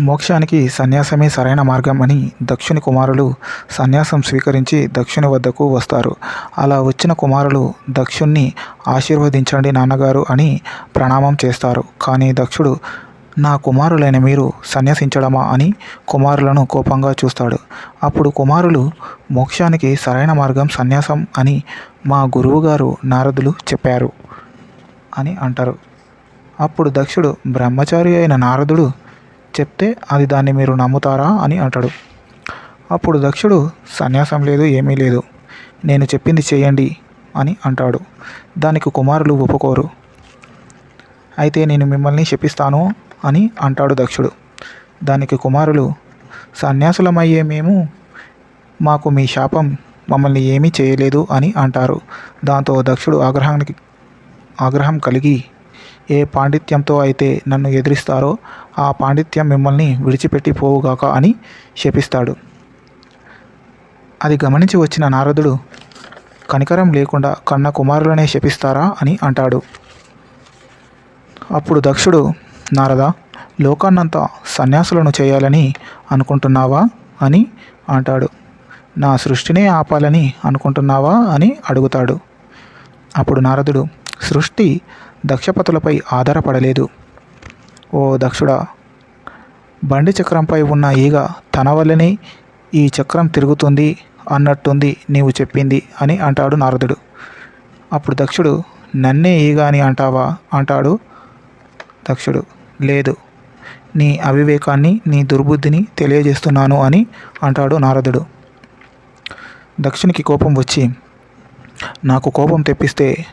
మోక్షానికి సన్యాసమే సరైన మార్గం అని దక్షుని కుమారులు సన్యాసం స్వీకరించి దక్షుని వద్దకు వస్తారు. అలా వచ్చిన కుమారులు దక్షుణ్ణి ఆశీర్వదించండి నాన్నగారు అని ప్రణామం చేస్తారు. కానీ దక్షుడు నా కుమారులైన మీరు సన్యాసించడమా అని కుమారులను కోపంగా చూస్తాడు. అప్పుడు కుమారులు మోక్షానికి సరైన మార్గం సన్యాసం అని మా గురువుగారు నారదులు చెప్పారు అని అంటారు. అప్పుడు దక్షుడు బ్రహ్మచారి అయిన నారదుడు చెప్తే అది దాన్ని మీరు నమ్ముతారా అని అంటాడు. అప్పుడు దక్షుడు సన్యాసం లేదు ఏమీ లేదు. నేను చెప్పింది చేయండి అని అంటాడు. దానికి కుమారులు ఒప్పుకోరు. అయితే నేను మిమ్మల్ని శపిస్తాను అని అంటాడు దక్షుడు. దానికి కుమారులు సన్యాసులమయ్యే మేము మాకు మీ శాపం మమ్మల్ని ఏమీ చేయలేదు అని అంటారు. దాంతో దక్షుడు ఆగ్రహానికి ఆగ్రహం కలిగి ఏ పాండిత్యంతో అయితే నన్ను ఎదిరిస్తారో ఆ పాండిత్యం మిమ్మల్ని విడిచిపెట్టి పోవుగాక అని శపిస్తాడు. అది గమనించి వచ్చిన నారదుడు కనికరం లేకుండా కన్న కుమారులనే శపిస్తారా అని అంటాడు. అప్పుడు దక్షుడు నారద లోకాన్నంతా సన్యాసులను చేయాలని అనుకుంటున్నావా అని అంటాడు. నా సృష్టినే ఆపాలని అనుకుంటున్నావా అని అడుగుతాడు. అప్పుడు నారదుడు సృష్టి దక్షపతులపై ఆధారపడలేదు. ఓ దక్షుడా బండి చక్రంపై ఉన్న ఈగ తన వల్లనే ఈ చక్రం తిరుగుతుంది అన్నట్టుంది నీవు చెప్పింది అని అంటాడు నారదుడు. అప్పుడు దక్షుడు నన్నే ఈగ అని అంటావా? అంటాడు దక్షుడు. లేదు నీ అవివేకాన్ని నీ దుర్బుద్ధిని తెలియజేస్తున్నాను అని అంటాడు నారదుడు. దక్షునికి కోపం వచ్చి నాకు కోపం తెప్పిస్తే